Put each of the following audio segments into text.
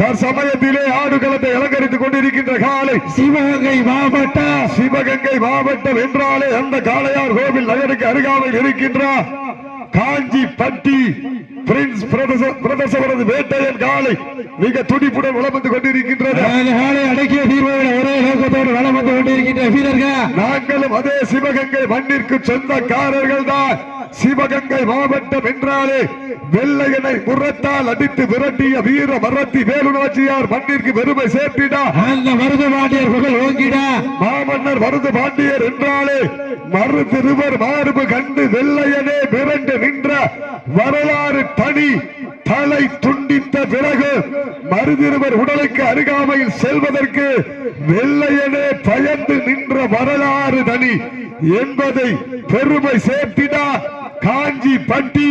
தற்சமயத்திலே ஆடுகளத்தை அலங்கரித்துக் கொண்டிருக்கின்ற காலை சிவகங்கை மாவட்ட சிவகங்கை மாவட்டம் என்றாலே அந்த காளையார் கோவில் நகருக்கு அருகாமையில் இருக்கின்ற காஞ்சி பட்டி பிரின்ஸ் பிரதேச- பிரதேசவரது வேட்டையன் காலை மிக துடிப்புடன் வளம் வந்து கொண்டிருக்கின்றது அடக்கிய தீர்வுகளை ஒரே நோக்கத்தோடு வளம் வந்து கொண்டிருக்கின்ற வீரர்கள். நாங்களும் அதே சிவகங்கை மண்ணிற்கு சொந்தக்காரர்கள் தான் சிவகங்கை மாவட்டம் என்றாலே வெள்ளையனை முரத்தால் அடித்து விரட்டிய வீர மரத்தி வேலுநாச்சியார் மண்ணிற்கு பெருமை சேர்த்திடா. அந்த மருது பாண்டியர் புகழ் ஓங்கிட. மாமன்னர் மருது பாண்டியர் என்றாலே மறு திருவர் மார்பு கண்டு வெள்ளையனே மிரண்டு நின்ற வரலாறு தனி தலை துண்டித்த பிறகு மருதிருவர் உடலுக்கு அருகாமையில் செல்வதற்கு வெள்ளையனே பயந்து நின்ற வரலாறு தனி என்பதை பெருமை சேர்த்திடா காஞ்சி பட்டி.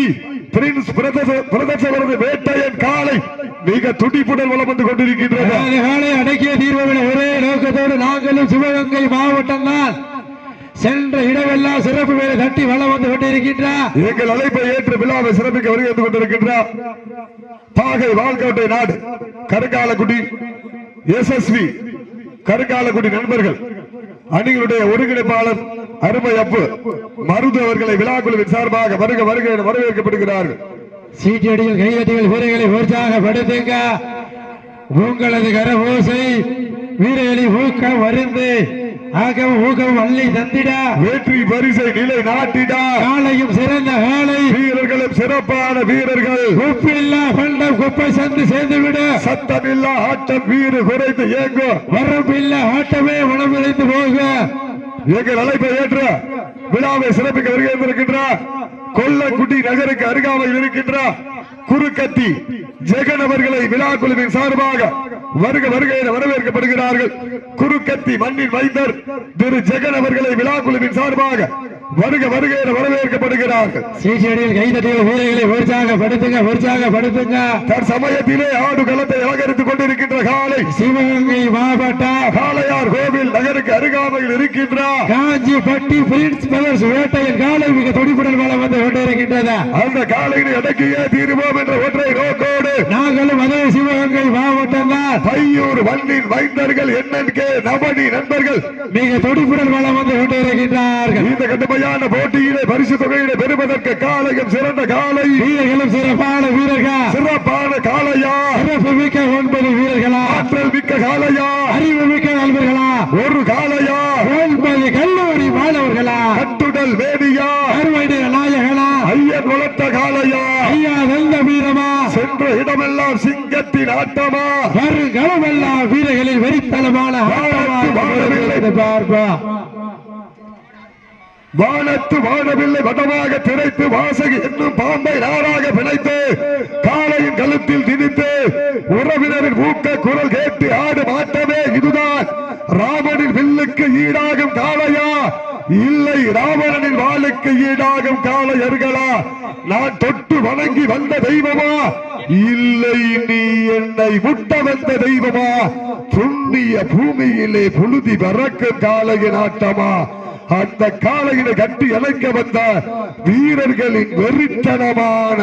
பிரின்ஸ் பிரதேச- பிரதேசவரது வேட்டையன் காலை மிக துடிப்புடன் வளம் வந்து கொண்டிருக்கின்றது. அடக்கிய தீர்வுகளை ஒரே நோக்கத்தோடு நாங்களும் சிவகங்கை மாவட்டம் தான் சென்ற இடமெல்லாம் சிறப்பு வேலை தட்டி வளம் வந்து கொண்டிருக்கின்றார் எங்கள் அழைப்பை ஏற்று விழாவை சிறப்பிக்க வருகை கொண்டிருக்கின்றார் பாகை வாழ்க்கோட்டை நாடு கருங்காலக்குடி எஸ்எஸ்வி கருங்காலக்குடி நண்பர்கள் அணிகளுடைய ஒருங்கிணைப்பாளர் அருமை அப்பு மருது அவர்களை விழாக்குழுவின் சார்பாக வருக வருக என வரவேற்கப்படுகிறார்கள். சீட்டடிகள் கையடிகள் வீரர்களை உற்சாகப்படுத்துங்க. உங்களது கர ஓசை வீரர்களை ஊக்கம் வருந்து ஆகவும் ஊக்கம் அள்ளி தந்திட. வெற்றி பரிசை நிலை நாட்டிடா. காலையும் சிறந்த காலை வீரர்களும் சிறப்பான வீரர்கள். உப்பில்லா பண்டம் குப்பை சந்து சேர்ந்து விட சத்தமில்லா ஆட்டம் வீறு குறைந்து இயங்கும் வரம்பில்லா ஆட்டமே உணவளித்து போக. எங்கள் அழைப்பை ஏற்ற விழாவை சிறப்பிக்க வருகை இருக்கின்ற கொல்லக்குடி நகருக்கு அருகாமையில் இருக்கின்ற குறுக்கத்தி ஜெகன் அவர்களை விழா குழுவின் சார்பாக வருக வருக என வரவேற்கப்படுகிறார்கள். குறுக்கத்தி மண்ணின் வைத்தர் திரு ஜெகன் அவர்களை விழா குழுவின் சார்பாக வருக வருக என வரவேற்கப்படுகிறார்கள். சீட்டடிகள் கைதட்டிகள் வீரர்களை உற்சாகப்படுத்துங்க உற்சாகப்படுத்துங்க தற்சமயத்திலே ஆடு களத்தை அலங்கரித்துக் கொண்டிருக்கின்ற காலை. சிவகங்கை மாவட்டம் காளையார் கோவில் நகருக்கு அருகாமையில் இருக்கின்ற. காஞ்சி பட்டி பிரின்ஸ் பிரதர்ஸ் வேட்டையின் காலை மிக துடிப்புடன் மேல வந்து கொண்டிருக்கின்றது. அந்த காலையினை அடக்கியே தீருவோம் என்ற ஒற்றை நோக்கோடு. நாங்களும் அதே சிவகங்கை மாவட்டம் தான். பையூர் வண்டின் வைந்தர்கள் என்என்கே நபடி நண்பர்கள். மிக துடிப்புடன் மேல வந்து கொண்டிருக்கின்றார்கள். இந்த கடுமையான போட்டியிலே பரிசு தொகையினை பெறுவதற்கு காலையும் சிறந்த காலை. வீரர்களும் சிறப்பான வீரர்கள். சிறப்பான காளையா. சிறப்பு மிக்க ஒன்பது வீரர்களா? ஆற்றல் மிக்க காளையா. அறிவு மிக்க நண்பர்களா? ஒரு காளையா. ஒன்பது கல்லூரி மாணவர்களா? கட்டுடல் வேடியா அறுவடை நாயகனா? ஐயன் வளர்த்த காளையா. ஐயா நல்ல வீரமா? சென்ற இடமெல்லாம் சிங்கத்தின் ஆட்டமா. வருகளமெல்லாம் வீரர்களின் வெறித்தனமான பார்ப்போம். வானத்து வானவில்லை வடமாக திரைத்து வாசகி என்னும் பாம்பை நாராக பிணைத்து காளையின் கழுத்தில் திணித்து உறவினரின் ஊக்க குரல் கேட்டு ஆடு மாட்டமே இதுதான். ராமனின் வில்லுக்கு ஈடாகும் காளையா? இல்லை ராவணனின் வாளுக்கு ஈடாகும் காளையர்களா நான் தொட்டு வணங்கி வந்த தெய்வமா? இல்லை நீ என்னை முட்ட வந்த தெய்வமா? புண்ணிய பூமியிலே புழுதி பறக்கும் காளையின் ஆட்டமா? அந்த காலையில கட்டி இழைக்க வந்த வீரர்களின் வெறித்தனமான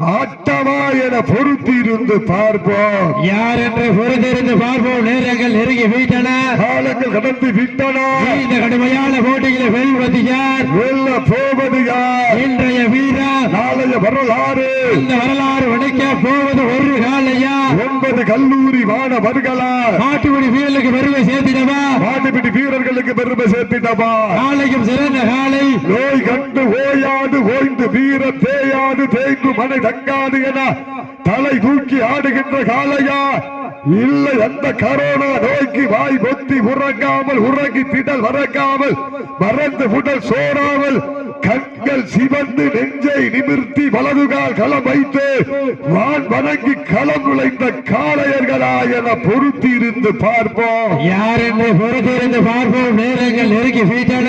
ஆட்டமா என பொறுத்திருந்து பார்ப்போம். யார் என்று பொறுத்திருந்து பார்ப்போம். நேரங்கள் நெருங்கி விட்டன. காலங்கள் கடந்து விட்டனா. இந்த கடுமையான போட்டிகளை வெல்வது யார்? வெல்ல போவது யார்? இன்றைய வீரர் நாளைய வரலாறு. இந்த வரலாறு உடைக்க போவது ஒரு காலையா? ஒன்பது கல்லூரி மாணவர்களா? மாட்டுக்குடி வீரர்களுக்கு பெருமை சேர்த்திடவா? மாட்டுப்பிடி வீரர்களுக்கு பெருமை சேர்த்திட்டமா காலைக்கும் சிறந்த காலை. நோய் கண்டு ஓயாது ஓய்ந்து வீர தேயாது தேய்ந்து மனை தங்காது என தலை தூக்கி ஆடுகின்ற காலையா இல்லை அந்த கரோனா நோய்க்கு வாய் பொத்தி உறங்காமல் உறங்கி திடல் மறக்காமல் மறந்து உடல் சோறாமல் கண்கள் சிவந்து நெஞ்சை நிமிர்த்தி வலதுகால் களம் வைத்து வான் வணங்கி களம் நுழைந்த காளையர்களா என பொருத்தி இருந்து பார்ப்போம். யார் என்று பொறுத்திருந்து பார்ப்போம். நேரங்கள் நெருங்கி விட்டன.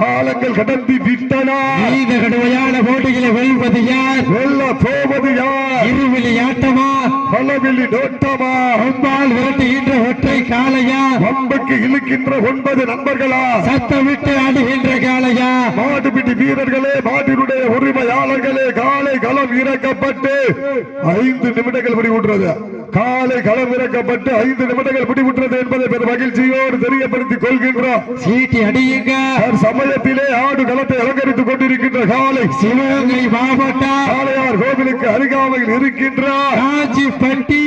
காலங்கள் கடந்து விட்டனா. இந்த கடுமையான போட்டிகளை வெல்வது யார்? வெல்ல போவது யார்? இருவிழி ஆட்டமா? பலவெளி நோட்டமா? அம்பால் விரட்டுகின்ற ஒற்றை காளையா? வம்புக்கு இழுக்கின்ற ஒன்பது நண்பர்களா? சத்தமிட்டு ஆடுகின்ற காளையா? மாடுபிடி வீரர்களே மாட்டினுடைய உரிமையாளர்களே காலை களம் இறக்கப்பட்டு ஐந்து நிமிடங்கள் படி காலை களமிறக்கப்பட்டு ஐந்து நிமிடங்கள் முடிவுற்றது என்பதை பெரும் மகிழ்ச்சியோடு தெரியப்படுத்திக் கொள்கின்றோம். சீட்டி அடியுங்க. சமயத்திலே ஆடு களத்தை அலங்கரித்துக் கொண்டிருக்கின்ற காலை சிவகங்கை மாவட்டம். காளையார் கோவிலுக்கு அருகாமையில் இருக்கின்ற காஞ்சிப்பட்டி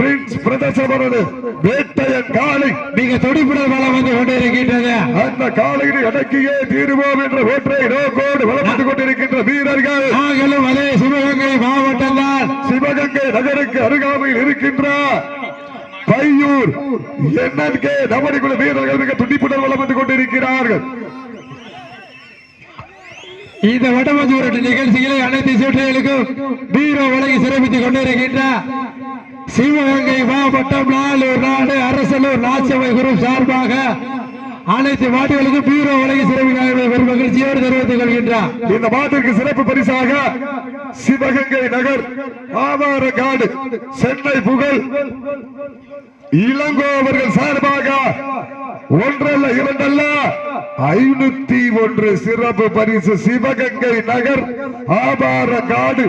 பிரின்ஸ் பிரதேசமரது வேட்டையன் காலை மிக துடிப்புடன் வளம் வந்து கொண்டிருக்கின்றது. அந்த காலையை அடக்கியே தீருவோம் என்ற ஒற்றை நோக்கோடு வளர்த்துக் கொண்டிருக்கின்ற வீரர்கள். நாங்களும் அதே சிவகங்கை மாவட்டம் தான். சிவகங்கை நகருக்கு அருகாமையில் இருக்கின்ற பையூர் நவடிக்குழு வீரர்கள் மிக துடிப்புடன் வளம் வந்து கொண்டிருக்கிறார்கள். இந்த வடமஞ்சூரட்டு நிகழ்ச்சிகளை அனைத்து சுற்றுகளுக்கும் பீரோ வழங்கி சிறப்பித்துக் கொண்டிருக்கின்ற சிவகங்கை மாவட்டம் நாளூர் நாடு அரசலூர் நாச்சவை குரு சார்பாக அனைத்து மாட்டுகளுக்கும் பீரோ வழங்கி சிறப்பிக்க பெரும் மகிழ்ச்சியோடு தெரிவித்துக் கொள்கின்றார் இந்த மாட்டிற்கு சிறப்பு பரிசாக சிவகங்கை நகர் ஆவாரங்காடு சென்னை புகழ். இளங்கோ அவர்கள் சார்பாக ஒன்றல்ல இரண்டல்ல ஐநூத்தி ஒன்று சிறப்பு பரிசு சிவகங்கை நகர் ஆபார காடு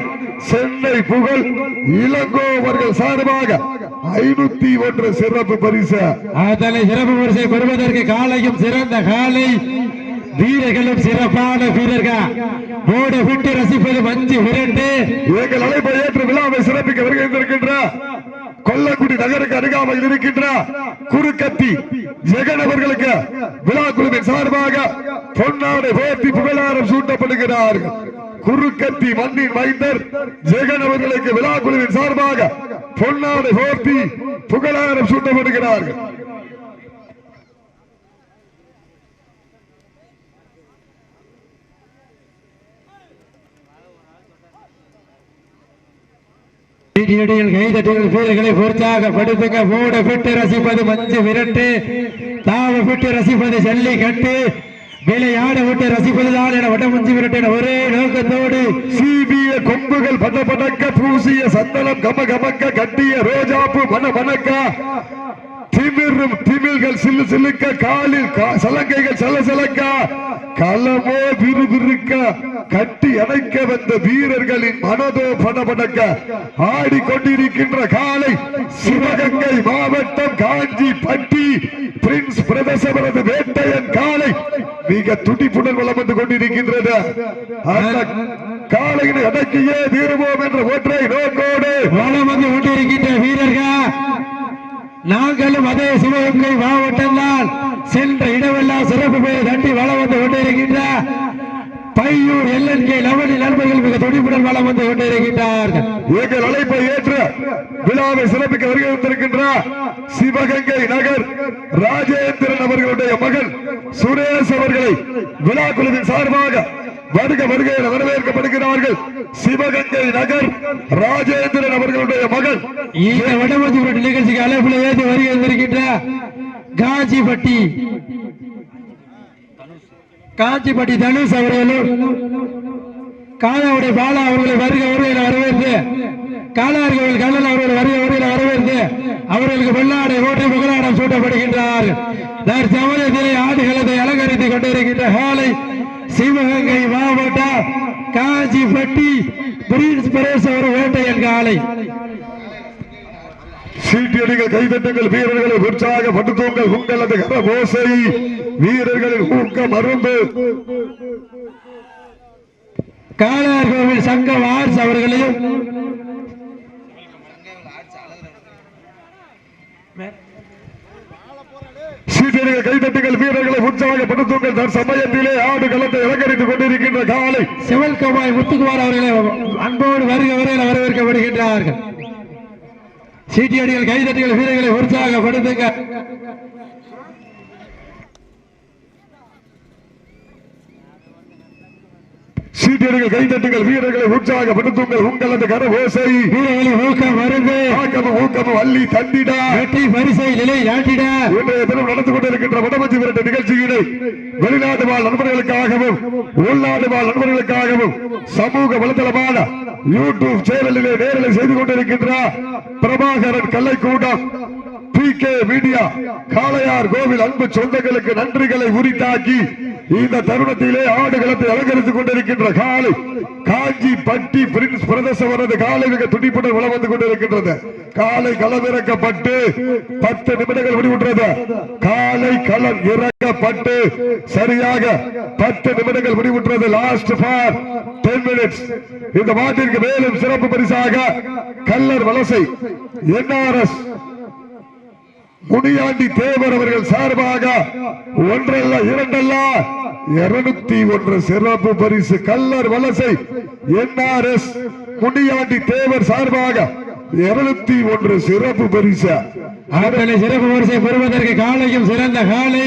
சென்னை புகழ். இளங்கோவர்கள் சார்பாக ஐநூத்தி ஒன்று சிறப்பு பரிசு. அதனை சிறப்பு பரிசை பெறுவதற்கு காலையும் சிறந்த காலை வீரர்களும் சிறப்பான வீரர்கள். மோடு விட்டு ரசிப்பது மஞ்சு விரண்டு எங்கள் அழைப்பை ஏற்று விழாவை சிறப்பிக்க வருகின்ற கொல்லக்குடி நகருக்கு அருகாமையில் இருக்கின்ற குறுக்கத்தி ஜெகன் அவர்களுக்கு விழா குழுவின் சார்பாக பொன்னாடை போர்த்தி புகழாரம் சூட்டப்படுகிறார்கள் குறுக்கத்தி மண்ணின் மைந்தர் ஜெகன் அவர்களுக்கு விழா குழுவின் சார்பாக பொன்னாடை போர்த்தி புகழாரம் சூட்டப்படுகிறார்கள். இடியடியில் கைதட்டிகள் வீரர்களை உற்சாகப்படுத்துங்க மூட விட்டு ரசிப்பது மஞ்சு விரட்டு. தாவ பிட்டு ரசிப்பது ஜல்லிக்கட்டு விளையாட விட்டு ரசிப்பதுதான் என வட மஞ்சு விரட்டு என ஒரே நோக்கத்தோடு சீபிய கொம்புகள் பட்ட படக்க பூசிய சந்தனம் கம கமக்க கட்டிய ரோஜாப்பு மன மணக்க. திமிரும் திமிழ்கள் சில்லு சில்லுக்க காலில் கா- சலங்கைகள் சல சலக்க. களமோ விறுவிறுக்க கட்டி அணைக்க வந்த வீரர்களின் மனதோ படபடக்க ஆடிக்கொண்டிருக்கின்ற காலை சிவகங்கை மாவட்டம் காஞ்சி பட்டி பிரின்ஸ் பிரதேசமரது வேட்டையன் காலை மிக துடிப்புடன் வளம் வந்து கொண்டிருக்கின்றது. அந்த காலையினை அடக்கியே தீருவோம் என்ற ஒற்றை நோக்கோடு வளம் வந்து கொண்டிருக்கின்ற வீரர்கள். நாங்களும் அதே சிவகங்கை மாவட்டம்தான். சென்ற இடமெல்லாம் சிறப்பு பெயர் தட்டி வளம் வந்து கொண்டிருக்கின்ற பையூர் எல்என்கே லவனி நண்பர்கள் மிக துடிப்புடன் வளம் வந்து கொண்டிருக்கின்றார்கள் எங்கள் அழைப்பை ஏற்று விழாவை சிறப்பிக்க வருகை வந்திருக்கின்ற சிவகங்கை நகர் ராஜேந்திரன் அவர்களுடைய மகன் சுரேஷ் அவர்களை விழா குழுவின் சார்பாக வருக வருகையில் வரவேற்கப்படுகிறார்கள் சிவகங்கை நகர் ராஜேந்திரன் அவர்களுடைய மகள். இந்த வடமஞ்சி நிகழ்ச்சிக்கு அழைப்புல ஏற்றி வருகை வந்திருக்கின்ற காஞ்சிப்பட்டி காஞ்சிப்பட்டி தனுஷ் அவர்களும் காலாவுடைய பாலா அவர்களை வருக வருகையில் வரவேற்று காலார்கள் கண்ணன் அவர்கள் வருக வருகையில் வரவேற்று அவர்களுக்கு வெள்ளாடை ஓட்டி புகழாடம் சூட்டப்படுகின்றார். சமயத்திலே ஆடுகளத்தை அலங்கரித்துக் கொண்டிருக்கின்ற ஹாலை சிவகங்கை மாவட்டம் காஞ்சிப்பட்டி பிரின்ஸ் பரேஸ் அவர் வேட்டையன் காலை. சீட்டியடிகள் கைதட்டுங்கள் வீரர்களை உற்சாகப்படுத்துங்கள் உங்களது கரபோசை வீரர்களின் ஊக்கம் அருந்து காளையார் கோவில் சங்கம் ஆர்ஸ் அவர்களையும். சீட்டியடிகள் கைதட்டுங்கள் வீரர்களை உற்சாகப்படுத்துங்கள். தற்சமயத்திலே ஆடு களத்தை அலங்கரித்துக் கொண்டிருக்கின்ற காலை. சிவல்கமாய் முத்துக்குமார் அவர்களை அன்போடு வருக வரையில் வரவேற்கப்படுகின்றார்கள். சீட்டியடிகள் கைதட்டிகள் வீரர்களை உற்சாகப்படுத்துங்க. சீட்டியடிகள் கைதட்டுங்கள் வீரர்களை உற்சாகப்படுத்துங்கள். உங்களது கரபோசை வீரர்களின் ஊக்கம் மருந்து ஊக்கமும் அள்ளி தந்திட வெற்றி பரிசை நிலை நாட்டிட இன்றைய தினம் நடந்து கொண்டிருக்கின்ற வடமஞ்சி விரட்டு நிகழ்ச்சியினை வெளிநாடு வாழ் நண்பர்களுக்காகவும் உள்நாடு வாழ் நண்பர்களுக்காகவும் சமூக வலைதளமான யூடியூப் சேனலிலே நேரலை செய்து கொண்டிருக்கின்ற Prabhakaran கல்லைக்கூடம் P K media Kalaiyar Kovil அன்பு சொந்தங்களுக்கு நன்றிகளை உரித்தாக்கி இந்த தருணத்திலே ஆடுகளத்தை அலங்கரித்துக் கொண்டிருக்கின்ற காலை காஞ்சி பட்டி பிரின்ஸ் பிரதேசம் வரது காலை மிக துடிப்புடன் வளம் வந்து கொண்டிருக்கின்றது. காலை களமிறக்கப்பட்டு பத்து நிமிடங்கள் முடிவுற்றது. காலை களம் இறக்கப்பட்டு சரியாக பத்து நிமிடங்கள் முடிவுற்றது. லாஸ்ட் ஃபார் டென் மினிட்ஸ் இந்த மாட்டிற்கு மேலும் சிறப்பு பரிசாக கல்லர் வலசை என்ஆர்எஸ் முனியாண்டி தேவர் அவர்கள் சார்பாக ஒன்றல்ல இரண்டல்ல இருநூத்தி ஒன்று சிறப்பு பரிசு கல்லர் வலசை என்ஆர்எஸ் முனியாண்டி தேவர் சார்பாக இருநூத்தி ஒன்று சிறப்பு பரிசு. ஆற்றலை சிறப்பு வரிசை பெறுவதற்கு காலையும் சிறந்த காலை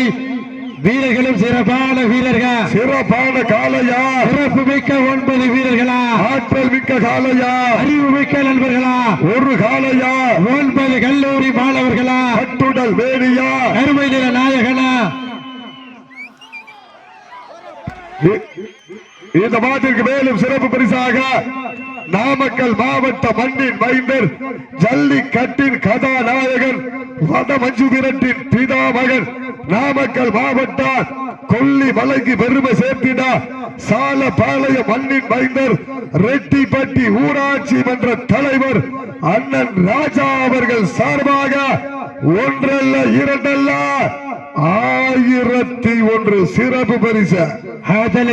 வீரர்களும் சிறப்பான வீரர்கள். சிறப்பான காளையா. சிறப்பு மிக்க ஒன்பது வீரர்களா? ஆற்றல் மிக்க காளையா. அறிவு மிக்க நண்பர்களா? ஒரு காளையா. ஒன்பது கல்லூரி மாணவர்களா? கட்டுடல் வேணியா கருமை நில நாயகனா? இந்த மாட்டிற்கு மேலும் சிறப்பு பரிசாக நாமக்கல் மாவட்ட மண்ணின் மைந்தர் ஜல்லிக்கட்டின் கதாநாயகன் வட மஞ்சு விரட்டின் பிதா மகன் நாமக்கல் மாவட்டம் கொல்லி மலைக்கு பெருமை சேர்த்திட சால பாளைய மண்ணின் மைந்தர் ரெட்டிப்பட்டி ஊராட்சி மன்ற தலைவர் அண்ணன் ராஜா அவர்கள் சார்பாக ஒன்றல்ல இரண்டல்ல ஆயிரத்தி ஒன்று சிறப்பு பரிசு.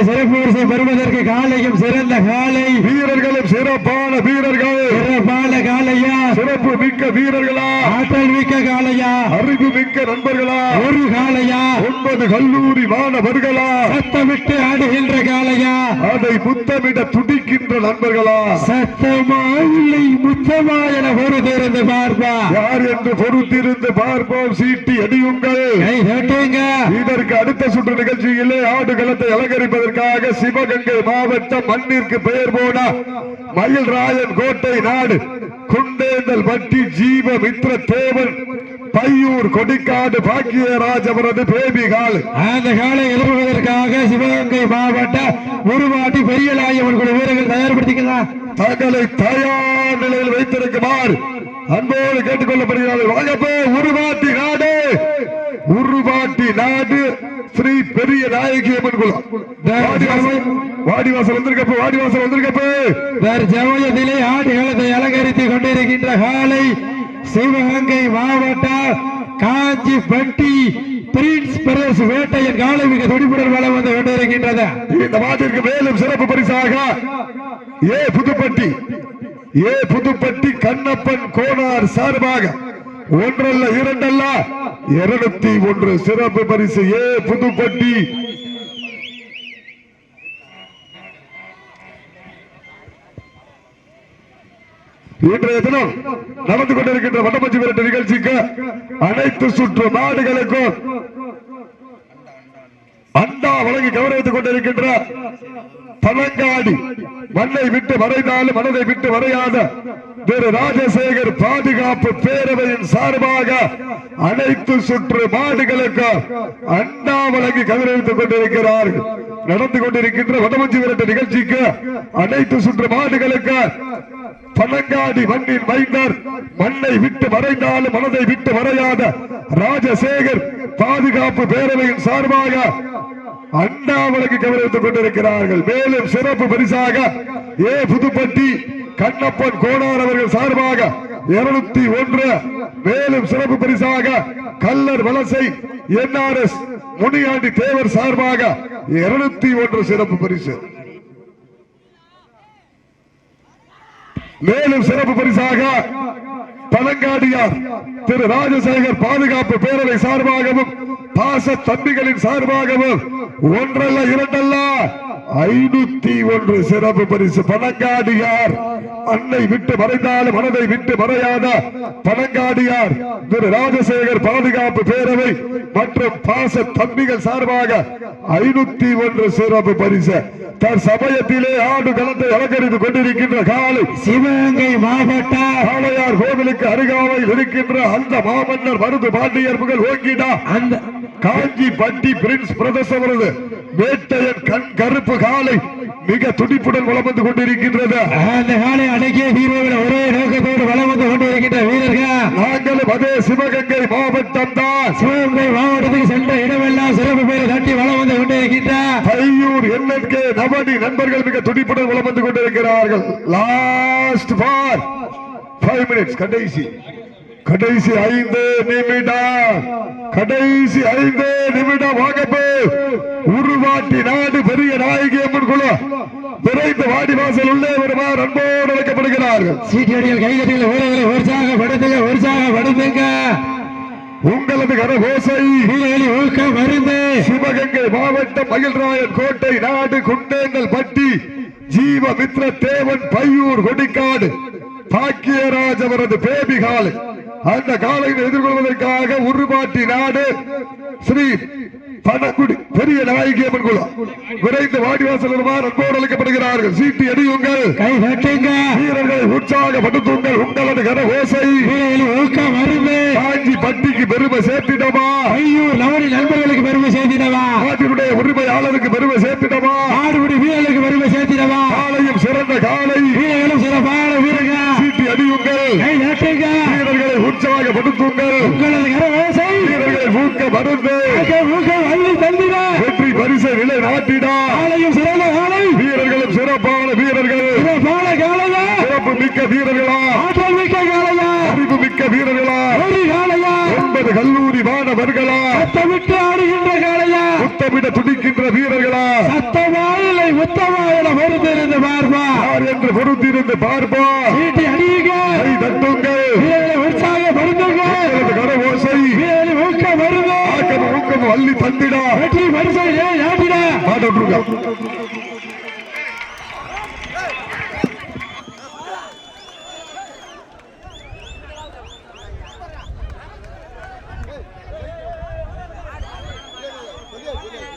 சிறப்பு வரிசை பெறுவதற்கு காலையும் சிறந்த காலை. வீரர்களும் சிறப்பான வீரர்கள். சிறப்பான காலையா? சிறப்பு மிக்க வீரர்களா? ஆற்றல் மிக்க காலையா? அறிவு மிக்க நண்பர்களா? ஒரு காலையா? ஒன்பது கல்லூரி மாணவர்களா? சத்தமிட்டு ஆடுகின்ற காலையா? அதை முத்தமிட துடிக்கின்ற நண்பர்களா? சத்தமா இல்லை முத்தமா என திறந்து பார்ப்பா. யார் என்று பொறுத்திருந்து பார்ப்போம் சீட்டி அடியுங்கள். இதற்கு அடுத்த சுற்று நிகழ்ச்சியிலே ஆடுகளத்தை அலங்கரிப்பதற்காக சிவகங்கை மாவட்டம் மண்ணிற்கு பெயர் போன மயில்ராயன் கோட்டை நாடு குண்டேந்தல் பட்டி ஜீவ மித்ர தேவன் பையூர் கொடிக்காடு பாக்கியராஜ் அவரது பேபி கால். அந்த காலை எழுப்புவதற்காக சிவகங்கை மாவட்ட உருவாட்டி பெரியலாயவன் குழு வீரர்கள் தயார்படுத்திக்கலாம் தங்களை தயார் நிலையில் வைத்திருக்குமாறு அன்போடு கேட்டுக்கொள்ளப்படுகிறார்கள். வாங்கப்போ உருவாட்டி நாடு உருவாட்டி நாடு ஸ்ரீ பெரிய நாயகி அம்மன் குலம். வாடிவாசல் வந்திருக்கப்போ வாடிவாசல் வந்திருக்கப்போ. வேறு ஜமயத்திலே ஆடுகளத்தை அலங்கரித்துக் கொண்டிருக்கின்ற காலை சிவகங்கை மாவட்ட காஞ்சிப்பட்டி பிரின்ஸ் பிரதேச வேட்டையன் காலை மிக துடிப்புடன் வளம் வந்து கொண்டிருக்கின்றது. இந்த மாட்டிற்கு மேலும் சிறப்பு பரிசாக ஏ புதுப்பட்டி ஏ புதுப்பட்டி கண்ணப்பன் கோனார் சார்பாக ஒன்றல்ல இரண்டல்ல. இருநூத்தி ஒன்று சிறப்பு பரிசு ஏ புதுப்பட்டி இன்றைய தினம் நடந்து கொண்டிருக்கின்ற வட்டமஞ்சி விரட்டு நிகழ்ச்சிக்கு அனைத்து சுற்று நாடுகளுக்கும் அண்டா வழங்கி கௌரவித்துக் கொண்டிருக்கின்ற பழங்காடி. மண்ணை விட்டு வரைந்தாலும் மனதை விட்டு வரையாத திரு ராஜசேகர் பாதுகாப்பு பேரவையின் சார்பாக அனைத்து சுற்று மாடுகளுக்கு அண்டா வழங்கி கௌரவித்துக் கொண்டிருக்கிறார்கள் நடந்து கொண்டிருக்கின்ற வடமஞ்சி விரட்டு நிகழ்ச்சிக்கு அனைத்து சுற்று மாடுகளுக்கு பழங்காடி மண்ணின் மைந்தர் மண்ணை விட்டு மறைந்தாலும் மனதை விட்டு மறையாத ராஜசேகர் பாதுகாப்பு பேரவையின் சார்பாக அண்ணாமலைக்கு கவனித்துக் கொண்டிருக்கிறார்கள். மேலும் சிறப்பு பரிசாக ஏ புதுப்பட்டி கண்ணப்பன் கோனார் அவர்கள் சார்பாக இருநூத்தி ஒன்று மேலும் சிறப்பு பரிசாக கல்லர் வலசை என்ஆர்எஸ் முனியாண்டி தேவர் சார்பாக இருநூத்தி ஒன்று சிறப்பு பரிசு. மேலும் சிறப்பு பரிசாக பழங்காடியார் திரு ராஜசேகர் பாதுகாப்பு பேரவை சார்பாகவும் பாச தம்பிகளின் சார்பாகவும் ஒன்றல்ல இரண்டல்ல ஐநூத்தி ஒன்று சிறப்பு பரிசு. பழங்காடியார் அன்னை விட்டு மறைந்தாலும் மனதை விட்டு மறையாத பழங்காடியார் திரு ராஜசேகர் பாதுகாப்பு பேரவை மற்றும் பாச தம்பிகள் சார்பாக ஐநூத்தி ஒன்று சிறப்பு பரிசு. தன் சமயத்திலே ஆடு களத்தை அலங்கரித்துக் கொண்டிருக்கின்ற காலை சிவகங்கை மாவட்ட கோவிலுக்கு அருகாமையில் இருக்கின்ற அந்த மாமன்னர் மருது பாண்டியர் புகழ் ஓங்கிடா. அந்த காஞ்சி பட்டி பிரின்ஸ் பிரதேச வருது வேட்டையன் கண் கருப்பு காலை மிக துடிப்புடன் வளம் வந்து கொண்டிருக்கின்றது. அந்த காலை அடக்கிய வீரர்கள் ஒரே நோக்கத்தோடு வளம் வந்து கொண்டிருக்கின்ற வீரர்கள். நாங்களும் அதே சிவகங்கை மாவட்டம் தான். சிவகங்கை மாவட்டத்துக்கு சென்ற இடமெல்லாம் சிறப்பு பேரை தட்டி வளம் வந்து கொண்டிருக்கின்ற. கையூர் என்என்கே நவனி நண்பர்கள் மிக துடிப்புடன் வளம் வந்து கொண்டிருக்கிறார்கள். லாஸ்ட் பார் ஃபைவ் மினிட்ஸ் கடைசி. கடைசி ஐந்து நிமிடம். கடைசி ஐந்து நிமிடம் வாங்கப்பு உருவாட்டி நாடு பெரிய நாயகி அம்மன் குழு விரைந்து வாடி வாசல் உள்ளே வருமாறு அன்போடு அழைக்கப்படுகிறார்கள். சீட்டடிகள் கைகட்டிகள் வீரர்களை உற்சாகப்படுத்துங்க உற்சாகப்படுத்துங்க உங்களது கரகோசை வீரர்களை ஊக்கம் மருந்து. சிவகங்கை மாவட்டம் மகிழ்ராயன் கோட்டை நாடு குண்டேங்கல் பட்டி ஜீவ மித்ர தேவன் பையூர் கொடிக்காடு பாக்கியராஜ் அவரது பேபி காலை அந்த காலையை எதிர்கொள்வதற்காக உருவாட்டி நாடு ஸ்ரீ பணக்குடி பெரிய நாயகி அம்மன் குலம். விரைந்து வாடிவாசல் அன்போடு அழைக்கப்படுகிறார்கள். சீட்டு எடியுங்கள் கை தட்டுங்க வீரர்களை உற்சாகப்படுத்துங்கள். உங்களது கரகோசை வீரர்களை ஊக்கம் காஞ்சி பட்டிக்கு பெருமை சேர்த்திடமா ஐயூர் நவனி நண்பர்களுக்கு பெருமை சேர்த்திடவா? நாட்டினுடைய உரிமையாளருக்கு பெருமை சேர்த்திடமா ஆடுபடி வீரர்களுக்கு பெருமை சேர்த்திடவா? காலையும் சிறந்த காலை வீரர்களும் சிறப்பான வீரர்கள் சீட்டி வீரர்களை உற்சாகப்படுத்துங்கள். உங்களது கரவேசை வீரர்களை ஊக்க மருந்து அள்ளி தந்திட வெற்றி பரிசை நிலை நாட்டிடா. ஆலையும் சிறந்த ஆலை. வீரர்களும் சிறப்பான வீரர்கள். சிறப்பான காலையா சிறப்பு மிக்க வீரர்களா. ஆற்றல் மிக்க காலையா அறிவு மிக்க வீரர்களா. ஒரு காலையா ஒன்பது கல்லூரி மாணவர்களா. சத்தமிட்டு ஆடுகின்ற காலையா முத்தமிட துடிக்கின்ற வீரர்களா. சத்தமாயிலை முத்தமாயில பொறுத்திருந்து பார்ப்பா. என்று பொறுத்திருந்து பார்ப்போம் சீட்டி அடியுங்க தந்திடா வெற்றி பரிசை ஏன் ஆட்டிட மாட்ட விட்டுருங்க